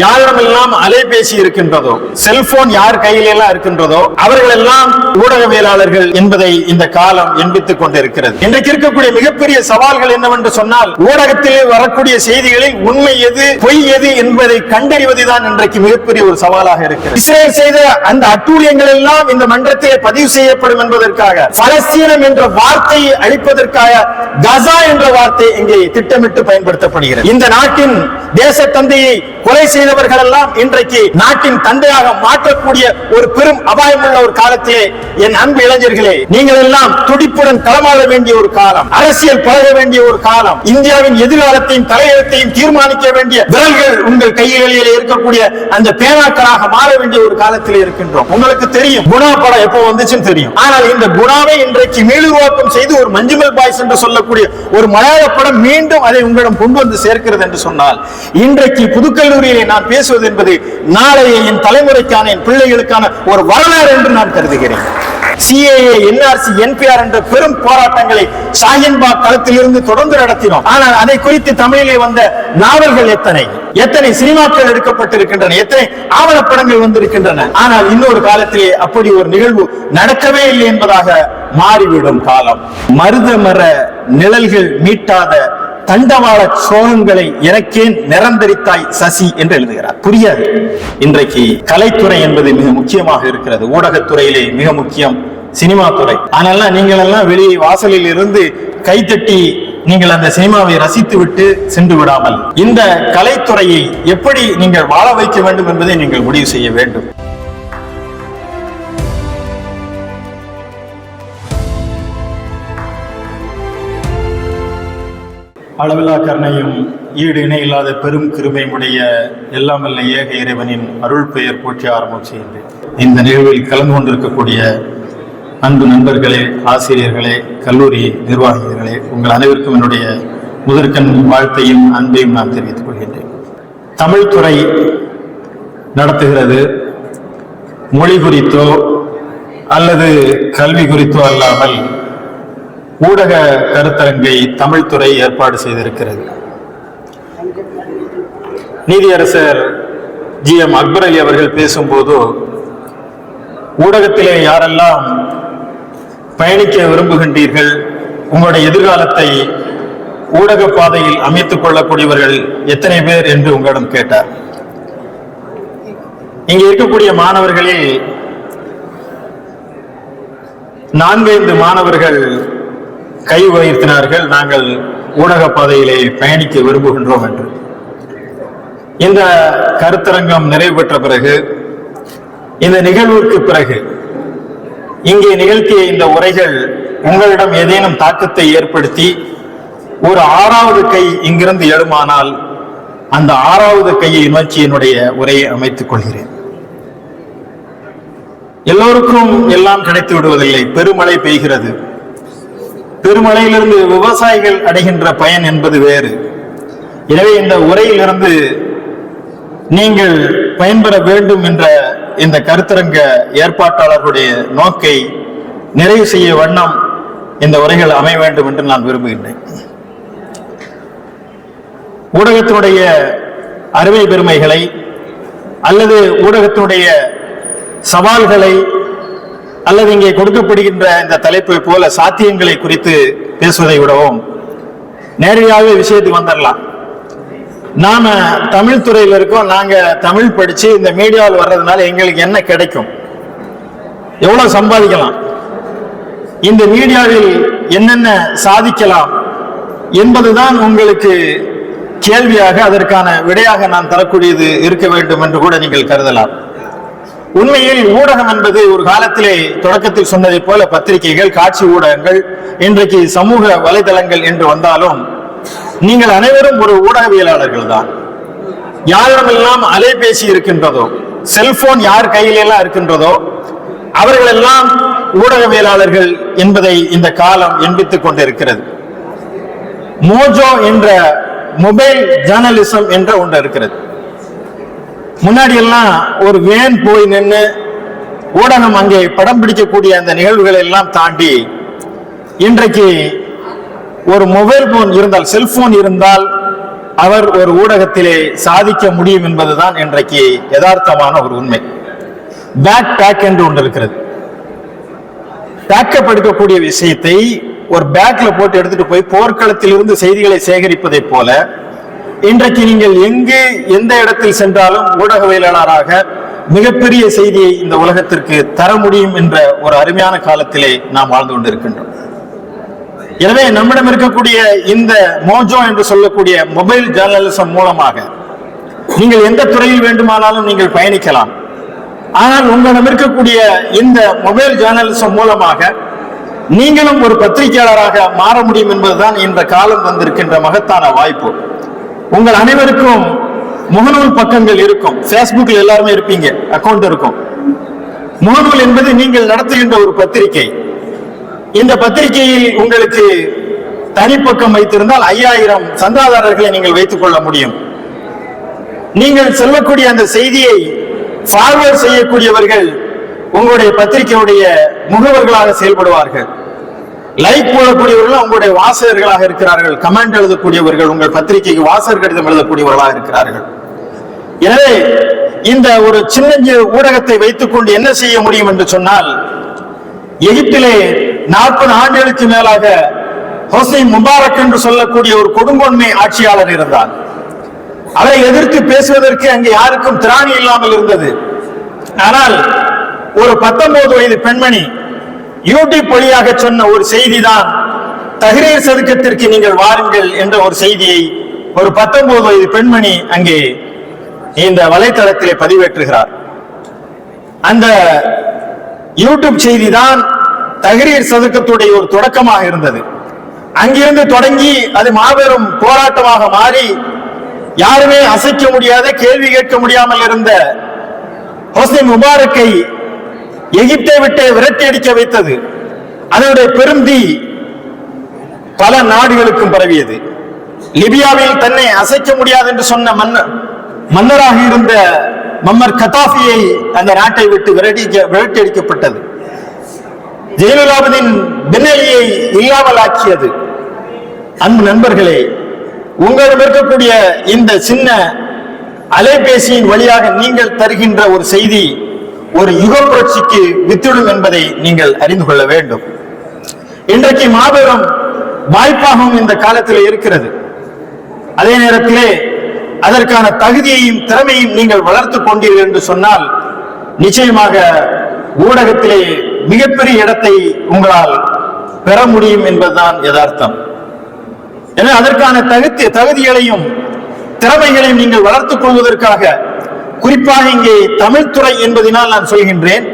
யாரிடமெல்லாம் அலைபேசி இருக்கின்றதோ செல்போன் யார் கையிலெல்லாம் இருக்கின்றதோ அவர்கள் எல்லாம் ஊடகவியலாளர்கள் என்பதை இந்த காலம் எண்பித்துக் கொண்டிருக்கிறது. இன்றைக்கு இருக்கக்கூடிய மிகப்பெரிய சவால்கள் என்னவென்று சொன்னால் ஊடகத்திலே வரக்கூடிய செய்திகளில் உண்மை எது பொய் எது என்பதை கண்டறிவதுதான் இன்றைக்கு மிகப்பெரிய ஒரு சவாலாக இருக்கிறது. இஸ்ரேல் செய்த அந்த அட்டூழியங்கள் எல்லாம் இந்த மன்றத்திலே பதிவு செய்யப்படும் என்பதற்காக பலஸ்தீனம் என்ற வார்த்தையை அழிப்பதற்காக கசா என்ற வார்த்தை இங்கே திட்டமிட்டு பயன்படுத்தப்படுகிறது. இந்த நாட்டின் தேச தந்தையை கொலை செய்தவர்கள் எல்லாம் இன்றைக்கு நாட்டின் தந்தையாக மாற்றக்கூடிய ஒரு பெரும் அபாயம் உள்ள ஒரு காலத்திலே என் அன்பு இளைஞர்களே நீங்கள் எல்லாம் துடிப்புடன் களமாட வேண்டிய ஒரு காலம் அரசியல் பழக வேண்டிய ஒரு காலம் இந்தியாவின் எதிர்காலத்தையும் தலையெழுத்தையும் தீர்மானிக்க வேண்டிய விரல்கள் உங்கள் கைகளில் இருக்கக்கூடிய அந்த பேனாக்களாக மாற வேண்டிய ஒரு காலத்தில் இருக்கின்றோம். உங்களுக்கு தெரியும் குணா படம் எப்போ வந்துச்சுன்னு தெரியும். ஆனால் இந்த குணாவை இன்றைக்கு மீளுருவாக்கம் செய்து ஒரு மஞ்சுமல் பாய்ஸ் என்று சொல்லக்கூடிய ஒரு மலையாள படம் மீண்டும் அதை உங்களிடம் கொண்டு வந்து சேர்க்கிறது என்று சொன்னால் இன்றைக்கு புதுக்கல்லூரியிலே நான் பேசுவது என்பது நாளைய என் தலைமுறைக்கான என் பிள்ளைகளுக்கான ஒரு வரலாறு என்று நான் கருதுகிறேன். சிஏஏ என்ஆர்சி என்பிஆர் என்ற பெரும் போராட்டங்களை ஷாஹின்பாக் களத்திலிருந்து தொடர்ந்து நடத்தினோம். ஆனால் அதை குறித்து தமிழிலே வந்த நாவல்கள் எத்தனை? எத்தனை சினிமாக்கள் எடுக்கப்பட்டிருக்கின்றன? எத்தனை ஆவணப்படங்கள் வந்திருக்கின்றன? ஆனால் இன்னொரு காலத்திலே அப்படி ஒரு நிகழ்வு நடக்கவே இல்லை என்பதாக மாறிவிடும் காலம். மருத மர நிழல்கள் மீட்டாத தண்டவாள சோகங்களை எனக்கே நிரந்தரித்தாய் சசி என்று எழுதுகிறார். புரியாது. இன்றைக்கு கலைத்துறை என்பது மிக முக்கியமாக இருக்கிறது. ஊடகத்துறையிலே மிக முக்கியம் சினிமா துறை. ஆனால் நீங்கள் எல்லாம் வெளியே வாசலில் இருந்து கைத்தட்டி நீங்கள் அந்த சினிமாவை ரசித்து விட்டு சென்று விடாமல் இந்த கலைத்துறையை எப்படி நீங்கள் வாழ வைக்க வேண்டும் என்பதை நீங்கள் முடிவு செய்ய வேண்டும். அளவில்லா கருணையும் ஈடு இணையில்லாத பெரும் கிருமையுடைய எல்லாம் ஏக இறைவனின் அருள் பெயர் போற்றி ஆரம்பம் செய்கின்றேன். இந்த நிகழ்வில் கலந்து கொண்டிருக்கக்கூடிய அன்பு நண்பர்களே ஆசிரியர்களே கல்லூரி நிர்வாகிகளே உங்கள் அனைவருக்கும் என்னுடைய முதற்கண் வாழ்த்தையும் அன்பையும் நான் தெரிவித்துக் கொள்கின்றேன். தமிழ்துறை நடத்துகிறது. மொழி குறித்தோ அல்லது கல்வி குறித்தோ அல்லாமல் ஊடக கருத்தரங்கை தமிழ்துறை ஏற்பாடு செய்திருக்கிறது. நீதியரசர் ஜி. எம். அக்பர் அலி அவர்கள் பேசும்போது ஊடகத்திலே யாரெல்லாம் பயணிக்க விரும்புகின்றீர்கள் உங்களுடைய எதிர்காலத்தை ஊடக பாதையில் அமைத்துக் கொள்ளக்கூடியவர்கள் எத்தனை பேர்? என்று உங்களிடம் கேட்டார். இங்கே இருக்கக்கூடிய மாணவர்களில் நான்கைந்து மாணவர்கள் கை உயர்த்தினார்கள் நாங்கள் ஊடக பாதையிலே பயணிக்க விரும்புகின்றோம் என்று. இந்த கருத்தரங்கம் நிறைவு பெற்ற பிறகு இந்த நிகழ்வுக்கு பிறகு இங்கே நிகழ்த்திய இந்த உரைகள் உங்களிடம் ஏதேனும் தாக்கத்தை ஏற்படுத்தி ஒரு ஆறாவது கை இங்கிருந்து எழுமானால் அந்த ஆறாவது கையை நோக்கி என்னுடைய உரையை அமைத்துக் கொள்கிறேன். எல்லோருக்கும் எல்லாம் கிடைத்து விடுவதில்லை பெருமழை பெய்கிறது. பெருமழையிலிருந்து விவசாயிகள் அடைகின்ற பயன் என்பது வேறு. எனவே இந்த உரையிலிருந்து நீங்கள் பயன்பெற வேண்டும் என்ற இந்த கருத்தரங்க ஏற்பாட்டாளர்களுடைய நோக்கை நிறைவு செய்ய வண்ணம் இந்த உரைகள் அமைய வேண்டும் என்று நான் விரும்புகின்றேன். ஊடகத்தினுடைய அறுவை பெருமைகளை அல்லது ஊடகத்தினுடைய சவால்களை அல்லது இங்கே கொடுக்கப்படுகின்ற இந்த தலைப்பை போல சாத்தியங்களை குறித்து பேசுவதை விடவும் நேரடியாகவே விஷயத்துக்கு வந்துடலாம். நாம தமிழ் துறையில் இருக்கோம் நாங்க தமிழ் படிச்சு இந்த மீடியாவில் வர்றதுனால எங்களுக்கு என்ன கிடைக்கும்? எவ்வளவு சம்பாதிக்கலாம்? இந்த மீடியாவில் என்னென்ன சாதிக்கலாம் என்பதுதான் உங்களுக்கு கேள்வியாக அதற்கான விடையாக நான் தரக்கூடியது இருக்க வேண்டும் என்று கூட நீங்கள் கருதலாம். உண்மையில் ஊடகம் என்பது ஒரு காலத்திலே தொடக்கத்தில் சொன்னதை போல பத்திரிகைகள் காட்சி ஊடகங்கள் இன்றைக்கு சமூக வலைதளங்கள் என்று வந்தாலும் நீங்கள் அனைவரும் ஒரு ஊடகவியலாளர்கள் தான். யாரிடமெல்லாம் அலைபேசி இருக்கின்றதோ செல்போன் யார் கையிலெல்லாம் இருக்கின்றதோ அவர்களெல்லாம் ஊடகவியலாளர்கள் என்பதை இந்த காலம் எண்பித்துக் கொண்டிருக்கிறது. மோஜோ என்ற மொபைல் ஜேர்னலிசம் என்ற ஒன்று இருக்கிறது. முன்னாடி எல்லாம் ஒரு வேன் போய் நின்று ஊடகம் அங்கே படம் பிடிக்கக்கூடிய அந்த நிகழ்வுகளை எல்லாம் தாண்டி இன்றைக்கு ஒரு மொபைல் போன் இருந்தால் செல்போன் இருந்தால் அவர் ஒரு ஊடகத்திலே சாதிக்க முடியும் என்பதுதான் இன்றைக்கு யதார்த்தமான ஒரு உண்மை. பேக் பேக் என்று ஒன்று இருக்கிறது. பேக்கப் எடுக்கக்கூடிய விஷயத்தை ஒரு பேக்ல போட்டு எடுத்துட்டு போய் போர்க்களத்தில் இருந்து செய்திகளை சேகரிப்பதைப் போல இன்றைக்கு நீங்கள் எங்கு எந்த இடத்தில் சென்றாலும் ஊடகவியலாளராக மிகப்பெரிய செய்தியை இந்த உலகத்திற்கு தர முடியும் என்ற ஒரு அருமையான காலத்திலே நாம் வாழ்ந்து கொண்டிருக்கின்றோம். எனவே நம்மிடம் இருக்கக்கூடிய இந்த மோஜோ என்று சொல்லக்கூடிய மொபைல் ஜேர்னலிசம் மூலமாக நீங்கள் எந்த துறையில் வேண்டுமானாலும் நீங்கள் பயணிக்கலாம். ஆனால் உங்களிடம் இருக்கக்கூடிய இந்த மொபைல் ஜேர்னலிசம் மூலமாக நீங்களும் ஒரு பத்திரிகையாளராக மாற முடியும் என்பதுதான் இந்த காலம் வந்திருக்கின்ற மகத்தான வாய்ப்பு. உங்கள் அனைவருக்கும் முகநூல் பக்கங்கள் இருக்கும். பேஸ்புக்ல எல்லாருமே இருப்பீங்க. அக்கௌண்ட் இருக்கும். முகநூல் என்பது நீங்கள் நடத்துகின்ற ஒரு பத்திரிகை. இந்த பத்திரிகையில் உங்களுக்கு தனிப்பக்கம் வைத்திருந்தால் ஐயாயிரம் சந்தாதாரர்களை நீங்கள் வைத்துக் கொள்ள முடியும். நீங்கள் சொல்லக்கூடிய அந்த செய்தியை ஃபார்வர்ட் செய்யக்கூடியவர்கள் உங்களுடைய பத்திரிகையுடைய முகவர்களாக செயல்படுவார்கள். லைக் போடக்கூடியவர்கள் உங்களுடைய வாசகர்களாக இருக்கிறார்கள். கமெண்ட் எழுதக்கூடியவர்கள் உங்கள் பத்திரிகைக்கு வாசகர் கடிதம் எழுதக்கூடியவர்களாக இருக்கிறார்கள். எனவே இந்த ஒரு சின்ன ஊடகத்தை வைத்துக் கொண்டு என்ன செய்ய முடியும் என்று சொன்னால் எகிப்திலே நாற்பது ஆண்டுகளுக்கு மேலாக ஹொசைன் முபாரக் என்று சொல்லக்கூடிய ஒரு கொடுங்கொன்மை ஆட்சியாளர் இருந்தார். அவரை எதிர்த்து பேசுவதற்கு அங்கே யாருக்கும் திராணி இல்லாமல் இருந்தது. ஆனால் ஒரு பத்தொன்பது வயது பெண்மணி யூடியூப் வழியாக சொன்ன ஒரு செய்தி தான் தகிரீர் சதுக்கத்திற்கு நீங்கள் வாருங்கள் என்ற ஒரு செய்தியை ஒரு பத்தொன்பது வயது பெண்மணி அங்கே இந்த வலைத்தளத்திலே பதிவேற்றுகிறார். அந்த யூடியூப் செய்தி தான் தகிரீர் சதுக்கத்துடைய ஒரு தொடக்கமாக இருந்தது. அங்கிருந்து தொடங்கி அது மாபெரும் போராட்டமாக மாறி யாருமே அசைக்க முடியாத கேள்வி கேட்க முடியாமல் இருந்த ஹொஸ்னி முபாரக்கை எகிப்தை விட்டு விரட்டி அடிக்க வைத்தது. அதனுடைய பெருந்தி பல நாடுகளுக்கும் பரவியது. லிபியாவில் தன்னை அசைக்க முடியாது என்று சொன்ன மன்னர் மன்னராக இருந்த மம்மர் கதாஃபியை அந்த நாட்டை விட்டு விரட்டி விரட்டி அடிக்கப்பட்டது. ஜெயலலிதாவின் பின்னலியை இல்லாமல் ஆக்கியது அன்பு நண்பர்களே உங்களிடம் இருக்கக்கூடிய இந்த சின்ன அலைபேசியின் வழியாக நீங்கள் தருகின்ற ஒரு செய்தி ஒரு யுக புரட்சிக்கு வித்திடும் என்பதை நீங்கள் அறிந்து கொள்ள வேண்டும். இன்றைக்கு மாபெரும் வாய்ப்பாகவும் இந்த காலத்தில் இருக்கிறது. அதே நேரத்திலே அதற்கான தகுதியையும் திறமையும் நீங்கள் வளர்த்துக் கொண்டீர்கள் என்று சொன்னால் நிச்சயமாக ஊடகத்திலே மிகப்பெரிய இடத்தை உங்களால் பெற முடியும் என்பதுதான் யதார்த்தம். எனவே அதற்கான தகுதி தகுதிகளையும் திறமைகளையும் நீங்கள் வளர்த்துக் கொள்வதற்காக குறிப்பாக இங்கே தமிழ்துறை என்பதனால் நான் சொல்கின்றேன்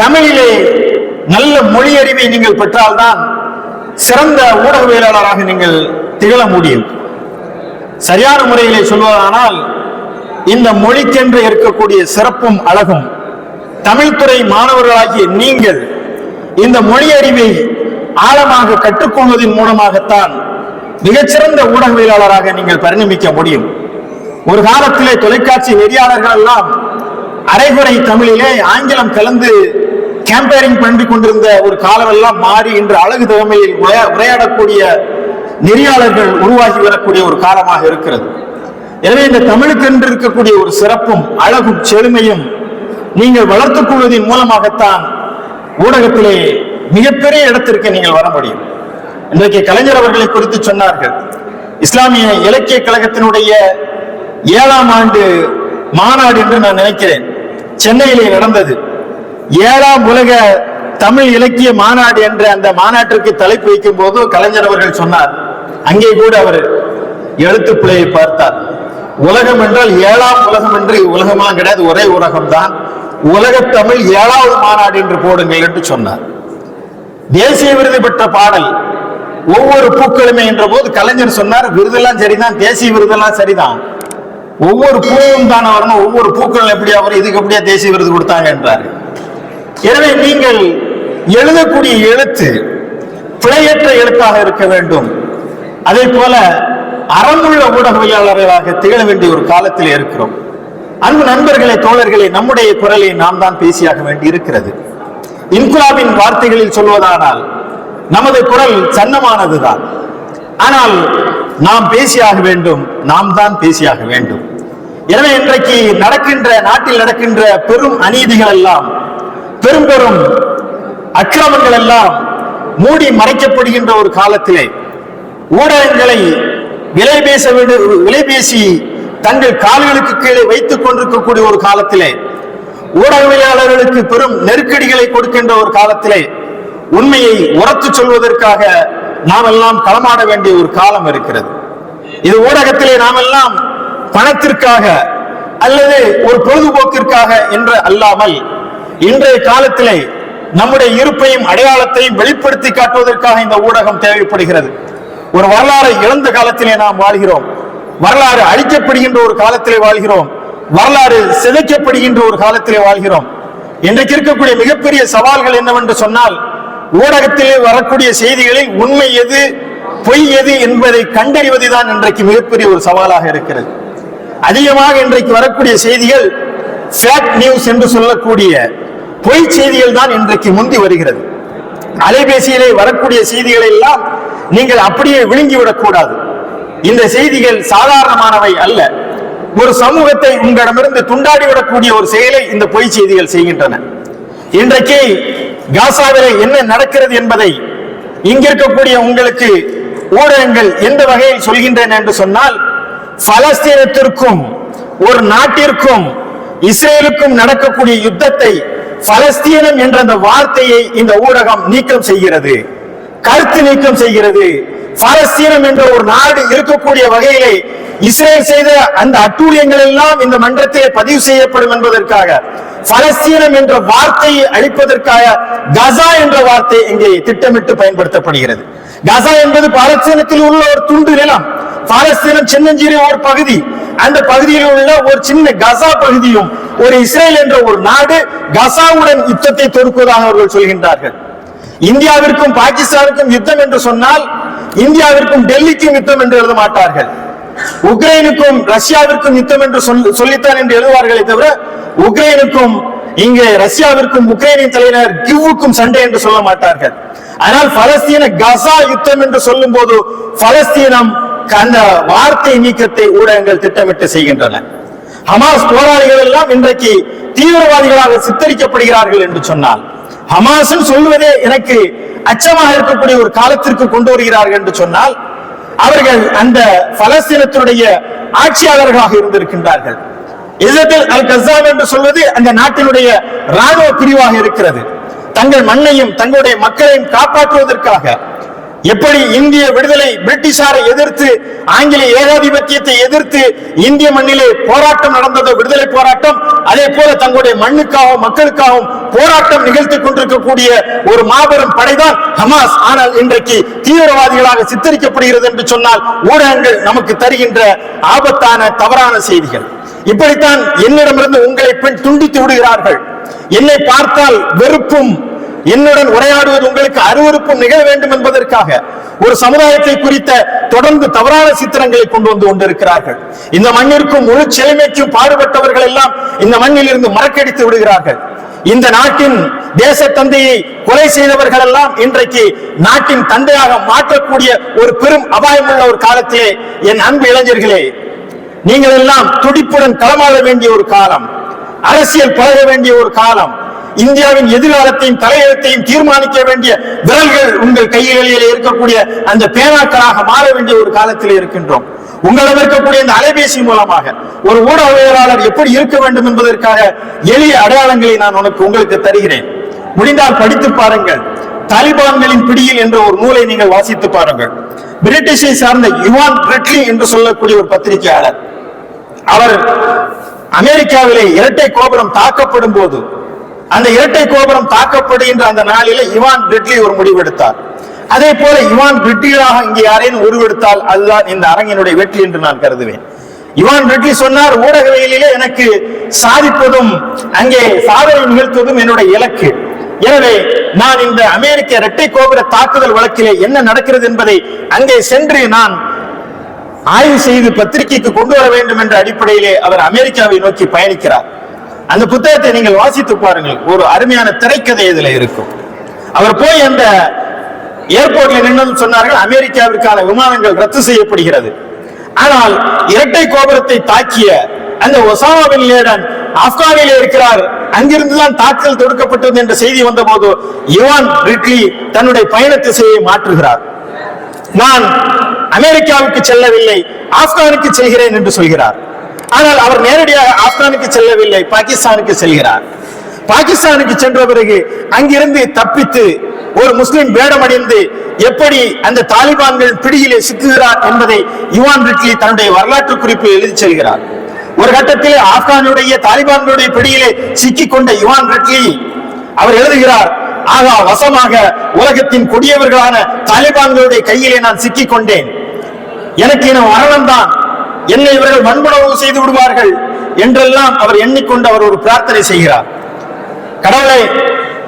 தமிழிலே நல்ல மொழி அறிவை நீங்கள் பெற்றால்தான் சிறந்த ஊடகவியலாளராக நீங்கள் திகழ முடியும். சரியான முறையிலே சொல்வதானால் இந்த மொழிக்கென்று இருக்கக்கூடிய சிறப்பும் அழகும். தமிழ்துறை மாணவர்களாகிய நீங்கள் இந்த மொழி அறிவை ஆழமாக கற்றுக்கொள்வதன் மூலமாகத்தான் மிகச்சிறந்த ஊடகவியலாளராக நீங்கள் பரிணமிக்க முடியும். ஒரு காலத்திலே தொலைக்காட்சி நெறியாளர்கள் எல்லாம் அரைகுறை தமிழிலே ஆங்கிலம் கலந்து கேம்பேரிங் பண்ணி கொண்டிருந்த ஒரு காலமெல்லாம் மாறி இன்று அழகு திறமையில் உரையாடக்கூடிய நெறியாளர்கள் உருவாகி வரக்கூடிய ஒரு காலமாக இருக்கிறது. எனவே இந்த தமிழுக்கென்று இருக்கக்கூடிய ஒரு சிறப்பும் அழகும் செழுமையும் நீங்கள் வளர்த்துக் கொள்வதன் மூலமாகத்தான் ஊடகத்திலே மிகப்பெரிய இடத்திற்கு நீங்கள் வர முடியும். இன்றைக்கு கலைஞர் அவர்களை குறித்து சொன்னார்கள் இஸ்லாமிய இலக்கிய கழகத்தினுடைய ஏழாம் ஆண்டு மாநாடு என்று நான் நினைக்கிறேன். சென்னையிலே நடந்தது. ஏழாம் உலக தமிழ் இலக்கிய மாநாடு என்ற அந்த மாநாட்டிற்கு தலைப்பு வைக்கும் போது கலைஞர் அவர்கள் சொன்னார். அங்கே கூட அவர் எழுத்து பிழையை பார்த்தார். உலகம் என்றால் ஏழாம் உலகம் என்று உலகமாக கிடையாது ஒரே உலகம் தான் உலக தமிழ் ஏழாவது மாநாடு என்று போடுங்கள் என்று சொன்னார். தேசிய விருது பெற்ற பாடல் ஒவ்வொரு பூக்களுமே என்ற போது கலைஞர் சொன்னார் விருதெல்லாம் சரிதான் தேசிய விருதெல்லாம் சரிதான். ஒவ்வொரு பூவும் தானே வரணும்? ஒவ்வொரு பூக்கள் எப்படியா வரும் இதுக்கு எப்படியா தேசிய விருது கொடுத்தாங்க என்றார். எனவே நீங்கள் எழுதக்கூடிய எழுத்து பிழையற்ற எழுத்தாக இருக்க வேண்டும். அதே போல அறமுள்ள ஊடகவியலாளர்களாக திகழ வேண்டிய ஒரு காலத்தில் இருக்கிறோம். அன்பு நண்பர்களே தோழர்களே நம்முடைய குரலை நாம் தான் பேசியாக வேண்டி இருக்கிறது. இன்குலாபின் வார்த்தைகளில் சொல்வதானால் நமது குரல் சன்னமானதுதான். ஆனால் நாம் பேசியாக வேண்டும் நாம் தான் பேசியாக வேண்டும். எனவே இன்றைக்கு நடக்கின்ற நாட்டில் நடக்கின்ற பெரும் அநீதிகள் எல்லாம் பெரும் பெரும் அக்கிரமங்கள் எல்லாம் மூடி மறைக்கப்படுகின்ற ஒரு காலத்திலே ஊடகங்களை விலை பேச வேண்டும் விலை பேசி தங்கள் கால்களுக்கு கீழே வைத்துக் கொண்டிருக்கக்கூடிய ஒரு காலத்திலே ஊடகவியலாளர்களுக்கு பெரும் நெருக்கடிகளை கொடுக்கின்ற ஒரு காலத்திலே உண்மையை உரத்து சொல்வதற்காக நாம் எல்லாம் களமாட வேண்டிய ஒரு காலம் இருக்கிறது. இது ஊடகத்திலே நாம் எல்லாம் பணத்திற்காக அல்லது ஒரு பொழுதுபோக்கிற்காக என்று அல்லாமல் இன்றைய காலத்திலே நம்முடைய இருப்பையும் அடையாளத்தையும் வெளிப்படுத்தி காட்டுவதற்காக இந்த ஊடகம் தேவைப்படுகிறது. ஒரு வரலாறை இழந்த காலத்திலே நாம் வாழ்கிறோம். வரலாறு அழிக்கப்படுகின்ற ஒரு காலத்திலே வாழ்கிறோம். வரலாறு சிதைக்கப்படுகின்ற ஒரு காலத்திலே வாழ்கிறோம். இன்றைக்கு இருக்கக்கூடிய மிகப்பெரிய சவால்கள் என்னவென்று சொன்னால் ஊடகத்திலே வரக்கூடிய செய்திகளில் உண்மை எது பொய் எது என்பதை கண்டறிவதுதான் இன்றைக்கு மிகப்பெரிய ஒரு சவாலாக இருக்கிறது. அதிகமாக இன்றைக்கு வரக்கூடிய செய்திகள் ஃபேக் நியூஸ் என்று சொல்லக்கூடிய பொய் செய்திகள் தான் இன்றைக்கு முந்தி வருகிறது. அலைபேசியிலே வரக்கூடிய செய்திகளை எல்லாம் நீங்கள் அப்படியே விழுங்கிவிடக் கூடாது இந்த செய்திகள் சாதாரணமானவை அல்ல. ஒரு சமூகத்தை உங்களிடமிருந்து துண்டாடிவிடக்கூடிய ஒரு செயலை இந்த பொய் செய்திகள் செய்கின்றன. இன்றைக்கு காசாவிலே என்ன நடக்கிறது என்பதை இங்கிருக்கக்கூடிய உங்களுக்கு ஊடகங்கள் எந்த வகையில் சொல்கின்றன என்று சொன்னால் பலஸ்தீனத்திற்கும் ஒரு நாட்டிற்கும் இஸ்ரேலுக்கும் நடக்கக்கூடிய யுத்தத்தை பலஸ்தீனம் என்ற அந்த வார்த்தையை இந்த ஊடகம் நீக்கம் செய்கிறது கருத்து நீக்கம் செய்கிறது. பலஸ்தீனம் என்ற ஒரு நாடு இருக்கக்கூடிய வகையிலே இஸ்ரேல் செய்த அந்த அட்டூழியங்கள் எல்லாம் இந்த மன்றத்திலே பதிவு செய்யப்படும் என்பதற்காக பலஸ்தீனம் என்ற வார்த்தையை அழிப்பதற்காக கசா என்ற வார்த்தை இங்கே திட்டமிட்டு பயன்படுத்தப்படுகிறது. கசா என்பது பாலஸ்தீனத்தில் உள்ள ஒரு துண்டு நிலம். பாலஸ்தீனம் சின்னஞ்சிறிய ஒரு பகுதி. அந்த பகுதியில் உள்ள ஒரு சின்ன கசா பகுதியும் ஒரு இஸ்ரேல் என்ற ஒரு நாடு கசாவுடன் யுத்தத்தை தொடுப்பதாக அவர்கள் சொல்கின்றார்கள். இந்தியாவிற்கும் பாகிஸ்தானுக்கும் யுத்தம் என்று சொன்னால் இந்தியாவிற்கும் டெல்லிக்கும் யுத்தம் என்று எழுத மாட்டார்கள். உக்ரைனுக்கும் ரஷ்யாவிற்கும் யுத்தம் என்று சொல்லித்தான் என்று எழுதுவார்களே தவிர உக்ரைனுக்கும் இங்கே ரஷ்யாவிற்கும் உக்ரைனின் தலைநகர் கிவ்வுக்கும் சண்டை என்று சொல்ல மாட்டார்கள். ஆனால் பலஸ்தீன கசா யுத்தம் என்று சொல்லும் போது பலஸ்தீனம் அந்த வார்த்தை நீக்கத்தை ஊடகங்கள் திட்டமிட்டு செய்கின்றன. ஹமாஸ் போராளிகள் எல்லாம் இன்றைக்கு தீவிரவாதிகளாக சித்தரிக்கப்படுகிறார்கள் என்று சொன்னால் ஹமாஸ் சொல்வதே எனக்கு அச்சமாக இருக்கக்கூடிய ஒரு காலத்திற்கு கொண்டு வருகிறார்கள் என்று சொன்னால் அவர்கள் அந்த பலஸ்தீனத்தினுடைய ஆட்சியாளர்களாக இருந்திருக்கின்றார்கள். இஸ்ரேல் அல் கசாம் என்று சொல்வது அந்த நாட்டினுடைய ராணுவ பிரிவாக இருக்கிறது. தங்கள் மண்ணையும் தங்களுடைய மக்களையும் காப்பாற்றுவதற்காக எப்படி இந்திய விடுதலை பிரிட்டிஷாரை எதிர்த்து ஆங்கில ஏகாதிபத்தியத்தை எதிர்த்து இந்திய மண்ணிலே போராட்டம் நடந்ததோ விடுதலை போராட்டம் அதே போல தங்களுடைய மண்ணுக்காகவும் மக்களுக்காகவும் போராட்டம் நிகழ்த்தி கொண்டிருக்கக்கூடிய ஒரு மாபெரும் படைதான் ஹமாஸ். ஆனால் இன்றைக்கு தீவிரவாதிகளாக சித்தரிக்கப்படுகிறது என்று சொன்னால் ஊடகங்கள் நமக்கு தருகின்ற ஆபத்தான தவறான செய்திகள். இப்படித்தான் என்னிடமிருந்து உங்களை பெண் துண்டித்து விடுகிறார்கள். என்னை பார்த்தால் வெறுப்பும் என்னுடன் உரையாடுவது உங்களுக்கு அருவருப்பும் நிகழ வேண்டும் என்பதற்காக ஒரு சமுதாயத்தை குறித்த தொடர்ந்து தவறான சித்திரங்களை கொண்டு வந்து கொண்டிருக்கிறார்கள். இந்த மண்ணிற்கும் முழு செழுமைக்கும் பாடுபட்டவர்கள் எல்லாம் இந்த மண்ணில் இருந்து மறக்கடித்து விடுகிறார்கள். இந்த நாட்டின் தேச தந்தையை கொலை செய்தவர்கள் எல்லாம் இன்றைக்கு நாட்டின் தந்தையாக மாற்றக்கூடிய ஒரு பெரும் அபாயமுள்ள ஒரு காலத்திலே என் அன்பு இளைஞர்களே நீங்கள் எல்லாம் துடிப்புடன் களமாட வேண்டிய ஒரு காலம் அரசியல் பழக வேண்டிய ஒரு காலம் இந்தியாவின் எதிர்காலத்தையும் தலையெழுத்தையும் தீர்மானிக்க வேண்டிய விரல்கள் உங்கள் கைகளிலே இருக்கக்கூடிய அந்த பேனாக்களாக மாற வேண்டிய ஒரு காலத்தில் இருக்கின்றோம். உங்களிடம் இருக்கக்கூடிய இந்த அலைபேசி மூலமாக ஒரு ஊடகவியலாளர் எப்படி இருக்க வேண்டும் என்பதற்காக எளிய அடையாளங்களை நான் உனக்கு உங்களுக்கு தருகிறேன். முடிந்தால் படித்து பாருங்கள். தாலிபான்களின் பிடியில் என்ற ஒரு நூலை நீங்கள் வாசித்து பாருங்கள். பிரிட்டிஷை சார்ந்த யுவான் பிரெட்லி என்று சொல்லக்கூடிய ஒரு பத்திரிகையாளர். அவர் அமெரிக்காவிலே இரட்டை கோபுரம் தாக்கப்படும் போது அந்த இரட்டை கோபுரம் தாக்கப்படுகின்ற அந்த நாளிலே இவான் பிரிட்லி ஒரு முடிவெடுத்தார். அதே போல இவான் பிரிட்லியாக இங்கே யாரேனும் உருவெடுத்தால் அதுதான் இந்த அரங்கினுடைய வெற்றி என்று நான் கருதுவேன். இவான் பிரிட்லி சொன்னார் ஊடகவியலிலே எனக்கு சாதிப்பதும் அங்கே சாதனை நிகழ்த்துவதும் என்னுடைய இலக்கு. எனவே நான் இந்த அமெரிக்க இரட்டை கோபுர தாக்குதல் வழக்கிலே என்ன நடக்கிறது என்பதை அங்கே சென்று நான் ஆய்வு செய்து பத்திரிகைக்கு கொண்டு வர வேண்டும் என்ற அடிப்படையிலே அவர் அமெரிக்காவை நோக்கி பயணிக்கிறார். அந்த புத்தகத்தை நீங்கள் வாசித்து பாருங்கள். ஒரு அருமையான திரைக்கதை இதுல இருக்கும். அவர் போய் அந்த ஏர்போர்ட்ல நின்று சொன்னார்கள் அமெரிக்காவிற்கான விமானங்கள் ரத்து செய்யப்படுகிறது. ஆனால் இரட்டை கோபுரத்தை தாக்கிய அந்த ஒசாமா பின் லேடன் ஆப்கானிலே இருக்கிறார். அங்கிருந்துதான் தாக்குதல் தொடுக்கப்பட்டது என்ற செய்தி வந்தபோது யுவான் ரிட்லி தன்னுடைய பயண திசையை மாற்றுகிறார். நான் அமெரிக்காவுக்கு செல்லவில்லை ஆப்கானுக்கு செல்கிறேன் என்று சொல்கிறார். ஆனால் அவர் நேரடியாக ஆப்கானுக்கு செல்லவில்லை பாகிஸ்தானுக்கு செல்கிறார். பாகிஸ்தானுக்கு சென்ற பிறகு அங்கிருந்து தப்பித்து ஒரு முஸ்லிம் வேடமடைந்து எப்படி அந்த தாலிபான்கள் பிடியிலே சிக்குகிறார் என்பதை யுவான் ரிட்லி தன்னுடைய வரலாற்று குறிப்பில் எழுதி செல்கிறார். ஒரு கட்டத்தில் ஆப்கானுடைய தாலிபான்களுடைய பிடியிலே சிக்கிக் கொண்ட யுவான் ரிட்லி அவர் எழுதுகிறார் ஆகா வசமாக உலகத்தின் கொடியவர்களான தாலிபான்களுடைய கையிலே நான் சிக்கிக் கொண்டேன் எனக்கு என மரணம் தான் என்னை இவர்கள் வன்புணர்வு செய்து விடுவார்கள் என்றெல்லாம் அவர் எண்ணிக்கொண்டு அவர் ஒரு பிரார்த்தனை செய்கிறார். கடவுளை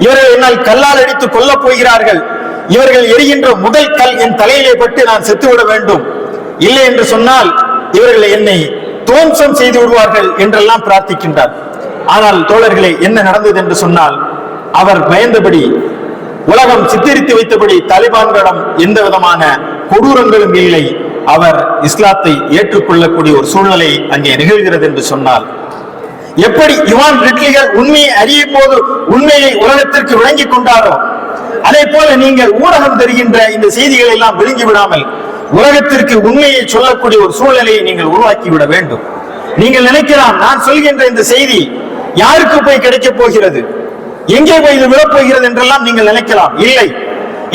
இவர்கள் என்னால் கல்லால் அடித்து கொல்லப் போகிறார்கள். இவர்கள் எரிகின்ற முதல் கல் என் தலையிலே பட்டு நான் செத்துவிட வேண்டும். இல்லை என்று சொன்னால் இவர்கள் என்னை துவம்சம் செய்து விடுவார்கள் என்றெல்லாம் பிரார்த்திக்கின்றார். ஆனால் தோழர்களே என்ன நடந்தது என்று சொன்னால் அவர் பயந்தபடி உலகம் சித்தரித்து வைத்தபடி தாலிபான்களிடம் எந்த விதமான கொடூரங்களும் இல்லை. அவர் இஸ்லாத்தை ஏற்றுக்கொள்ளக்கூடிய ஒரு சூழ்நிலை அங்கே நிகழ்கிறது என்று சொன்னால் எப்படி யுவான் ரிட்லிகள் உண்மையை அறியும் போது உண்மையை உலகத்திற்கு விளங்கி கொண்டாரோ அதே போல நீங்கள் ஊடகம் தருகின்ற இந்த செய்திகளை எல்லாம் விழுங்கி விடாமல் உலகத்திற்கு உண்மையை சொல்லக்கூடிய ஒரு சூழ்நிலையை நீங்கள் உருவாக்கி விட வேண்டும். நீங்கள் நினைக்கலாம் நான் சொல்கின்ற இந்த செய்தி யாருக்கு போய் கிடைக்கப் போகிறது? எங்கே போய் இது விழப்போகிறது என்றெல்லாம் நீங்கள் நினைக்கலாம். இல்லை.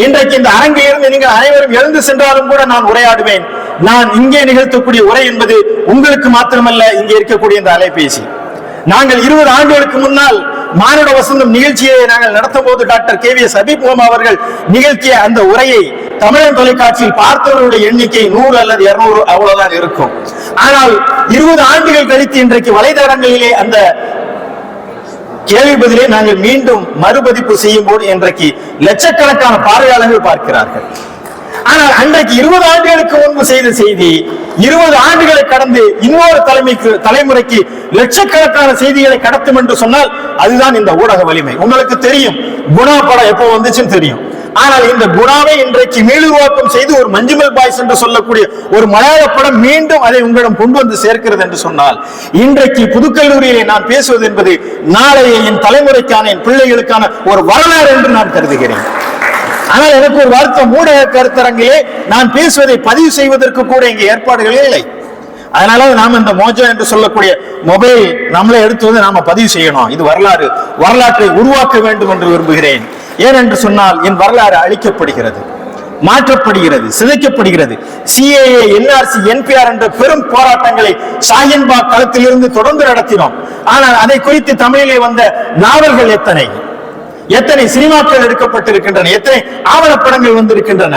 இன்றைக்கு இந்த அரங்கிலிருந்து நீங்கள் அனைவரும் எழுந்து சென்றாலும் கூட நான் உரையாடுவேன். நான் இங்கே நிகழ்த்தக்கூடிய உரை என்பது உங்களுக்கு மாத்திரமல்ல இங்கே இருக்கக்கூடிய இந்த அலைபேசி. நாங்கள் இருபது ஆண்டுகளுக்கு முன்னால் மானுட வசந்தம் நிகழ்ச்சியை நாங்கள் நடத்தும் போது டாக்டர் கே வி எஸ் அபிபோம் அவர்கள் நிகழ்த்திய அந்த உரையை தமிழன் தொலைக்காட்சியில் பார்த்தவர்களுடைய எண்ணிக்கை நூறு அல்லது இருநூறு அவ்வளவுதான் இருக்கும். ஆனால் இருபது ஆண்டுகள் கழித்து இன்றைக்கு வலைதளங்களிலே அந்த கேள்வி பதிலை நாங்கள் மீண்டும் மறுபதிப்பு செய்யும் போது இன்றைக்கு லட்சக்கணக்கான பார்வையாளர்கள் பார்க்கிறார்கள். ஆனால் அன்றைக்கு இருபது ஆண்டுகளுக்கு முன்பு செய்த செய்தி இருபது ஆண்டுகளை கடந்து இன்னொரு தலைமைக்கு தலைமுறைக்கு லட்சக்கணக்கான செய்திகளை கடத்தும் என்று சொன்னால் அதுதான் இந்த ஊடக வலிமை. உங்களுக்கு தெரியும் குணா படம் எப்போ வந்துச்சுன்னு தெரியும். ஆனால் இந்த குணாவை இன்றைக்கு மீளுருவாக்கம் செய்து ஒரு மஞ்சுமல் பாய்ஸ் என்று சொல்லக்கூடிய ஒரு மலையாள படம் மீண்டும் அதை உங்களிடம் கொண்டு வந்து சேர்க்கிறது என்று சொன்னால் இன்றைக்கு புதுக்கல்லூரியிலே நான் பேசுவது என்பது நாளைய என் தலைமுறைக்கான என் பிள்ளைகளுக்கான ஒரு வரலாறு என்று நான் கருதுகிறேன். ஆனால் எனக்கு ஒரு வருத்தம். ஊடக கருத்தரங்கிலே நான் பேசுவதை பதிவு செய்வதற்கு கூட இங்கே ஏற்பாடுகளே இல்லை. அதனால நாம் இந்த மோஜோ என்று சொல்லக்கூடிய மொபைல் நம்மளே எடுத்து வந்து நாம பதிவு செய்யணும். இது வரலாறு. வரலாற்றை உருவாக்க வேண்டும் என்று விரும்புகிறேன். ஏனென்று சொன்னால் என் வரலாறு அழிக்கப்படுகிறது மாற்றப்படுகிறது சிதைக்கப்படுகிறது. சிஏஏ என்ஆர்சி என்பிஆர் என்ற பெரும் போராட்டங்களை ஷாஹின்பாக் களத்திலிருந்து தொடர்ந்து நடத்தினோம். ஆனால் அதை குறித்து தமிழிலே வந்த நாவல்கள் எத்தனை? எத்தனை சினிமாக்கள் எடுக்கப்பட்டிருக்கின்றன? எத்தனை ஆவணப்படங்கள் வந்திருக்கின்றன?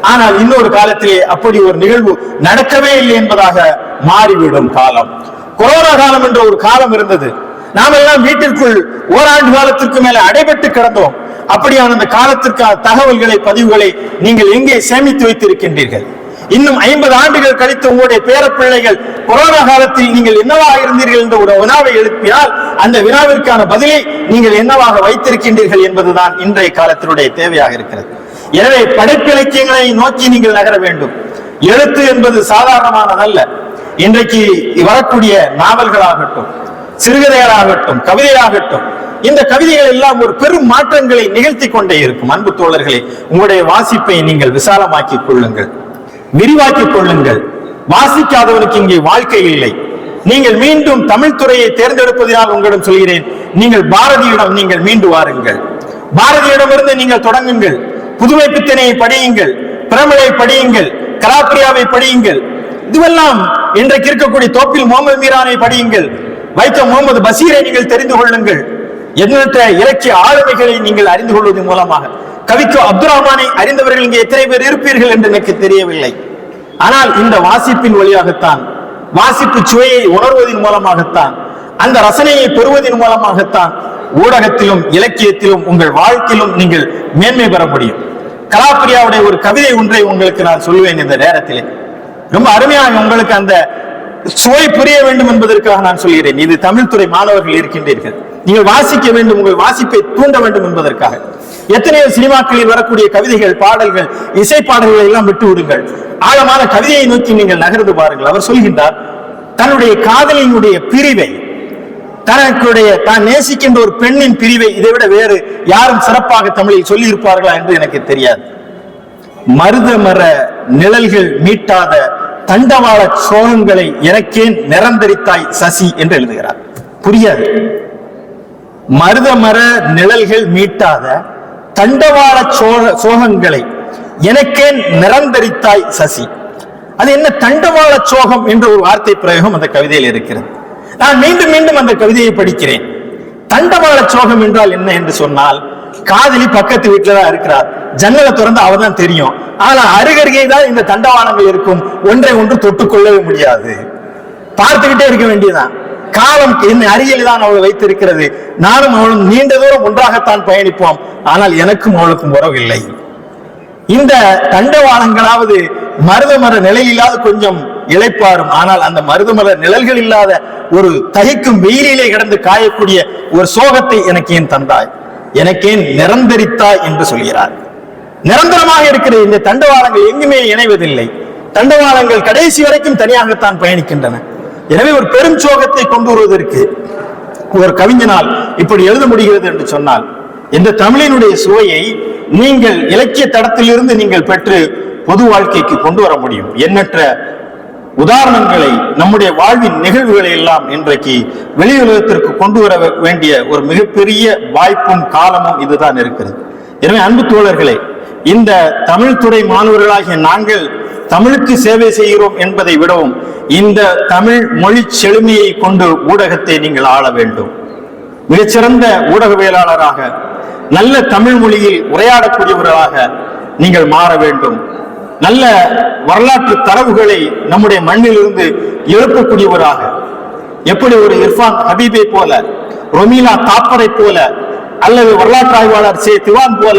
ஆனால் இன்னொரு காலத்திலே அப்படி ஒரு நிகழ்வு நடக்கவே இல்லை என்பதாக மாறிவிடும் காலம். கொரோனா காலம் என்ற ஒரு காலம் இருந்தது. நாம் எல்லாம் வீட்டிற்குள் ஓராண்டு காலத்திற்கு மேல அடைபட்டு கிடந்தோம். அப்படியான அந்த காலத்திற்கான தகவல்களை பதிவுகளை நீங்கள் எங்கே சேமித்து வைத்திருக்கின்றீர்கள்? இன்னும் ஐம்பது ஆண்டுகள் கழித்து உங்களுடைய பேரப்பிள்ளைகள் கொரோனா காலத்தில் நீங்கள் என்னவாக இருந்தீர்கள் என்ற ஒரு வினாவை எழுப்பினால் அந்த வினாவிற்கான பதிலை நீங்கள் என்னவாக வைத்திருக்கின்றீர்கள் என்பதுதான் இன்றைய காலத்தினுடைய தேவையாக இருக்கிறது. எனவே படைப்பிலக்கியங்களை நோக்கி நீங்கள் நகர வேண்டும். எழுத்து என்பது சாதாரணமானதல்ல. இன்றைக்கு வரக்கூடிய நாவல்களாகட்டும் சிறுகதைகளாகட்டும் கவிதையாகட்டும் இந்த கவிதைகள் எல்லாம் ஒரு பெரும் மாற்றங்களை நிகழ்த்தி கொண்டே இருக்கும். அன்பு தோழர்களே உங்களுடைய வாசிப்பை நீங்கள் விசாலமாக்கிக் கொள்ளுங்கள். விரிவாக்கிக் கொள்ளுங்கள். வாசிக்காதவனுக்கு இங்கே வாழ்க்கை இல்லை. நீங்கள் மீண்டும் தமிழ் துறையை தேர்ந்தெடுப்பதினால் உங்களிடம் சொல்கிறேன் நீங்கள் பாரதியிடம் நீங்கள் மீண்டு வாருங்கள். பாரதியிடமிருந்து நீங்கள் தொடங்குங்கள். புதுமை பித்தனையை படியுங்கள். பிரமலை படியுங்கள். கலாப்பிரியாவை படியுங்கள். இதுவெல்லாம் இன்றைக்கு இருக்கக்கூடிய தோப்பில் முகமது மீரானை படியுங்கள். வைக்கம் முகமது பசீரை நீங்கள் தெரிந்து கொள்ளுங்கள். எண்ணற்ற இலக்கிய ஆளுமைகளை நீங்கள் அறிந்து கொள்வதன் மூலமாக. கவிக்கு அப்துல் ரஹ்மானை அறிந்தவர்கள் இங்கே எத்தனை பேர் இருப்பீர்கள் என்று எனக்கு தெரியவில்லை. ஆனால் இந்த வாசிப்பின் வழியாகத்தான் வாசிப்பு சுவையை உணர்வதன் மூலமாகத்தான் அந்த ரசனையை பெறுவதன் மூலமாகத்தான் ஊடகத்திலும் இலக்கியத்திலும் உங்கள் வாழ்க்கையிலும் நீங்கள் மேன்மை பெற முடியும். கலாப்பிரியாவுடைய ஒரு கவிதை ஒன்றை உங்களுக்கு நான் சொல்லுவேன் இந்த நேரத்திலே. ரொம்ப அருமையாக உங்களுக்கு அந்த சுவை புரிய வேண்டும் என்பதற்காக நான் சொல்கிறேன். இது தமிழ்துறை மாணவர்கள் இருக்கின்றீர்கள். நீங்கள் வாசிக்க வேண்டும் உங்கள் வாசிப்பை தூண்ட வேண்டும் என்பதற்காக. எத்தனையோ சினிமாக்களில் வரக்கூடிய கவிதைகள் பாடல்கள் இசை பாடல்களை எல்லாம் விட்டு விடுங்கள் ஆழமான கவிதையை நோக்கி நீங்கள் நகர்ந்து பாருங்கள். அவர் சொல்கின்றார் தன்னுடைய காதலினுடைய பிரிவை தனக்குடைய தான் நேசிக்கின்ற ஒரு பெண்ணின் பிரிவை இதை விட வேறு யாரும் சிறப்பாக தமிழில் சொல்லி இருப்பார்களா என்று எனக்கு தெரியாது. மருத மர நிழல்கள் மீட்டாத தண்டவாள சோகங்களை எனக்கேன் நிரந்தரித்தாய் சசி என்று எழுதுகிறார். புரியாது. மருதமர நிழல்கள் மீட்டாத தண்டவாள சோக சோகங்களை எனக்கேன் நிரந்தரித்தாய் சசி. அது என்ன தண்டவாள சோகம் என்ற ஒரு வார்த்தை பிரயோகம் அந்த கவிதையில் இருக்கிறது. நான் மீண்டும் மீண்டும் அந்த கவிதையை படிக்கிறேன். தண்டவாள சோகம் என்றால் என்ன என்று சொன்னால் காதலி பக்கத்து வீட்டில தான் இருக்கிறார். ஜன்னலை திறந்து அவர் தான் தெரியும். ஆனா அருகருகே தான் இந்த தண்டவாளங்கள் இருக்கும். ஒன்றை ஒன்று தொட்டுக்கொள்ளவே முடியாது. பார்த்துக்கிட்டே இருக்க வேண்டியதுதான். காலம் என் அருகில் தான் அவள் வைத்திருக்கிறது. நானும் அவளும் நீண்ட தூரம் ஒன்றாகத்தான் பயணிப்போம். ஆனால் எனக்கும் அவளுக்கும் உறவில்லை. இந்த தண்டவாளங்களாவது மருத மர நிலையில்லாத கொஞ்சம் இழைப்பாரும். ஆனால் அந்த மருத மர நிழல்கள் இல்லாத ஒரு தகைக்கும் வெயிலிலே கிடந்து காயக்கூடிய ஒரு சோகத்தை எனக்கு ஏன் தந்தாய்? எனக்கேன் நிரந்தரித்தாய் என்று சொல்கிறார். நிரந்தரமாக இருக்கிற இந்த தண்டவாளங்கள் எங்குமே இணைவதில்லை. தண்டவாளங்கள் கடைசி வரைக்கும் தனியாகத்தான் பயணிக்கின்றன. எனவே ஒரு பெரும் சோகத்தை கொண்டு வருவதற்கு ஒரு கவிஞனால் இப்படி எழுத முடிகிறது என்று சொன்னால் இந்த தமிழினுடைய சுவையை நீங்கள் இலக்கிய தடத்திலிருந்து நீங்கள் பெற்று பொது வாழ்க்கைக்கு கொண்டு வர முடியும். எண்ணற்ற உதாரணங்களை நம்முடைய வாழ்வின் நிகழ்வுகளை எல்லாம் இன்றைக்கு வெளியுலகத்திற்கு கொண்டு வர வேண்டிய ஒரு மிகப்பெரிய வாய்ப்பும் காலமும் இதுதான் இருக்கிறது. எனவே அன்பு தோழர்களே இந்த தமிழ் துறை மாணவர்களாகிய நாங்கள் தமிழுக்கு சேவை செய்கிறோம் என்பதை விடவும் இந்த தமிழ் மொழி செழுமையை கொண்டு ஊடகத்தை நீங்கள் ஆள வேண்டும். மிகச்சிறந்த ஊடகவியலாளராக நல்ல தமிழ் மொழியில் உரையாடக்கூடியவர்களாக நீங்கள் மாற வேண்டும். நல்ல வரலாற்று தரவுகளை நம்முடைய மண்ணிலிருந்து எழுப்பக்கூடியவராக எப்படி ஒரு இர்ஃபான் ஹபீபை போல ரொமீலா தாப்பரை போல அல்லது வரலாற்று ஆய்வாளர் சே திவான் போல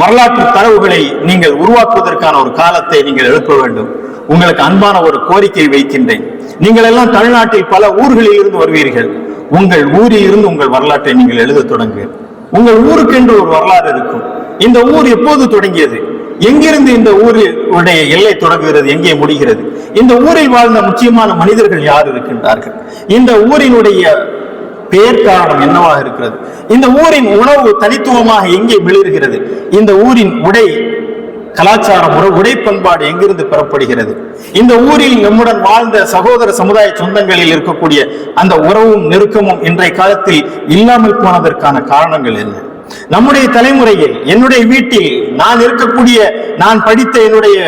வரலாற்று தரவுகளை நீங்கள் உருவாக்குவதற்கான ஒரு காலத்தை நீங்கள் எழுப்ப வேண்டும். உங்களுக்கு அன்பான ஒரு கோரிக்கை வைக்கின்றேன். நீங்கள் எல்லாம் தமிழ்நாட்டில் பல ஊர்களில் இருந்து வருவீர்கள். உங்கள் ஊரில் இருந்து உங்கள் வரலாற்றை நீங்கள் எழுத தொடங்கு. உங்கள் ஊருக்கென்று ஒரு வரலாறு இருக்கும். இந்த ஊர் எப்போது தொடங்கியது? எங்கிருந்து இந்த ஊருடைய எல்லை தொடங்குகிறது? எங்கே முடிகிறது? இந்த ஊரில் வாழ்ந்த முக்கியமான மனிதர்கள் யார் இருக்கின்றார்கள்? இந்த ஊரினுடைய பெயர் காரணம் என்னவாக இருக்கிறது? இந்த ஊரின் உணவு தனித்துவமாக எங்கே மிளிர்கிறது இந்த ஊரின் உடை கலாச்சாரம் ஒரு உடை பண்பாடு எங்கிருந்து பெறப்படுகிறது? இந்த ஊரில் நம்முடன் வாழ்ந்த சகோதர சமுதாய சொந்தங்களில் இருக்கக்கூடிய அந்த உறவும் நெருக்கமும் இன்றைய காலத்தில் இல்லாமல் போனதற்கான காரணங்கள் என்ன? நம்முடைய தலைமுறையில் என்னுடைய வீட்டில் நான் இருக்கக்கூடிய நான் படித்த என்னுடைய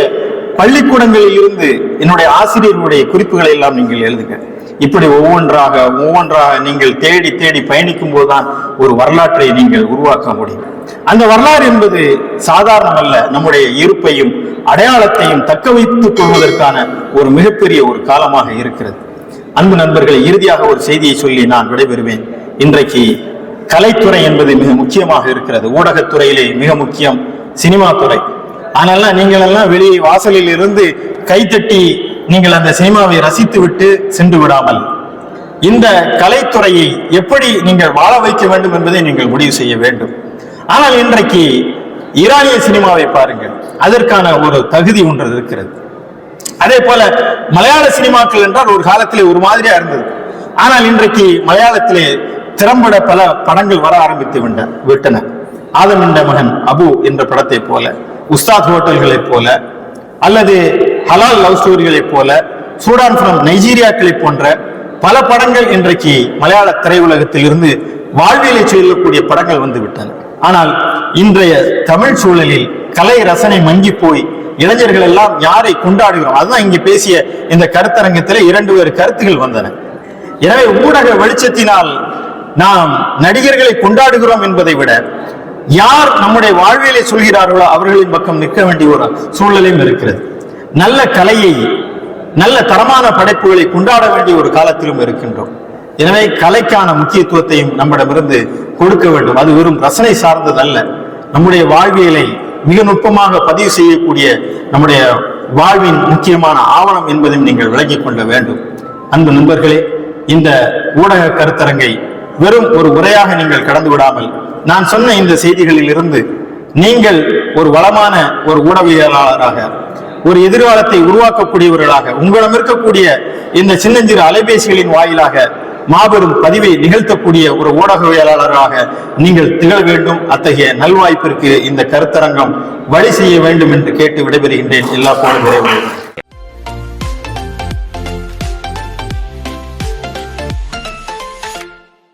பள்ளிக்கூடங்களில் இருந்து என்னுடைய ஆசிரியர்களுடைய குறிப்புகளை எல்லாம் நீங்கள் எழுதுங்க. இப்படி ஒவ்வொன்றாக ஒவ்வொன்றாக நீங்கள் தேடி தேடி பயணிக்கும் போதுதான் ஒரு வரலாற்றை நீங்கள் உருவாக்க முடியும். அந்த வரலாறு என்பது சாதாரணமல்ல நம்முடைய இருப்பையும் அடையாளத்தையும் தக்க வைத்துக் கொள்வதற்கான ஒரு மிகப்பெரிய ஒரு காலமாக இருக்கிறது. அன்பு நண்பர்களை இறுதியாக ஒரு செய்தியை சொல்லி நான் விடைபெறுவேன். இன்றைக்கு கலைத்துறை என்பது மிக முக்கியமாக இருக்கிறது. ஊடகத்துறையிலே மிக முக்கியம் சினிமா துறை. ஆனால் நீங்களெல்லாம் வெளியே வாசலில் இருந்து கைத்தட்டி நீங்கள் அந்த சினிமாவை ரசித்து விட்டு சென்று விடாமல் இந்த கலைத்துறையை எப்படி நீங்கள் வாழ வைக்க வேண்டும் என்பதை நீங்கள் முடிவு செய்ய வேண்டும். ஆனால் இன்றைக்கு ஈரானிய சினிமாவை பாருங்கள். அதற்கான ஒரு தகுதி ஒன்று இருக்கிறது. அதே போல மலையாள சினிமாக்கள் என்றால் ஒரு காலத்திலே ஒரு மாதிரியா இருந்தது. ஆனால் இன்றைக்கு மலையாளத்திலே திறம்பட பல படங்கள் வர ஆரம்பித்து விட்ட விட்டன. ஆதம் என்ற மகன் அபு என்ற படத்தை போல உஸ்தாத் ஹோட்டல்களைப் போல அல்லது ஹலால் லவ் ஸ்டோரிகளைப் போல சூடான் ஃப்ரம் நைஜீரியாக்களை போன்ற பல படங்கள் இன்றைக்கு மலையாள திரையுலகத்தில் இருந்து வாழ்வியலை சொல்லக்கூடிய படங்கள் வந்துவிட்டன. ஆனால் இன்றைய தமிழ் சூழலில் கலை ரசனை மங்கி போய் இளைஞர்கள் எல்லாம் யாரை கொண்டாடுகிறோம்? அதுதான் இங்கே பேசிய இந்த கருத்தரங்கத்தில் இரண்டு வேறு கருத்துகள் வந்தன. எனவே ஊடக வெளிச்சத்தினால் நாம் நடிகர்களை கொண்டாடுகிறோம் என்பதை விட யார் நம்முடைய வாழ்வியலை சொல்கிறார்களோ அவர்களின் பக்கம் நிற்க வேண்டிய ஒரு சூழ்நிலையும் இருக்கிறது. நல்ல கலையை நல்ல தரமான படைப்புகளை கொண்டாட வேண்டிய ஒரு காலத்திலும் இருக்கின்றோம். எனவே கலைக்கான முக்கியத்துவத்தையும் நம்மிடமிருந்து கொடுக்க வேண்டும். அது வெறும் ரசனை சார்ந்ததல்ல. நம்முடைய வாழ்வியலை மிக நுட்பமாக பதிவு செய்யக்கூடிய நம்முடைய வாழ்வின் முக்கியமான ஆவணம் என்பதையும் நீங்கள் விளங்கிக் கொள்ள வேண்டும். அன்பு நண்பர்களே இந்த ஊடக கருத்தரங்கை வெறும் ஒரு உரையாக நீங்கள் கடந்து விடாமல் நான் சொன்ன இந்த செய்திகளில் இருந்து நீங்கள் ஒரு வளமான ஒரு ஊடகவியலாளராக ஒரு எதிர்காலத்தை உருவாக்கக்கூடியவர்களாக உங்களிடம் இருக்கக்கூடிய இந்த சின்னஞ்சிறு அலைபேசிகளின் வாயிலாக மாபெரும் பதிவை நிகழ்த்தக்கூடிய ஒரு ஊடகவியலாளராக நீங்கள் திகழ வேண்டும். அத்தகைய நல்வாய்ப்பிற்கு இந்த கருத்தரங்கம் வழி செய்ய வேண்டும் என்று கேட்டு விடைபெறுகின்றேன். எல்லா போலும்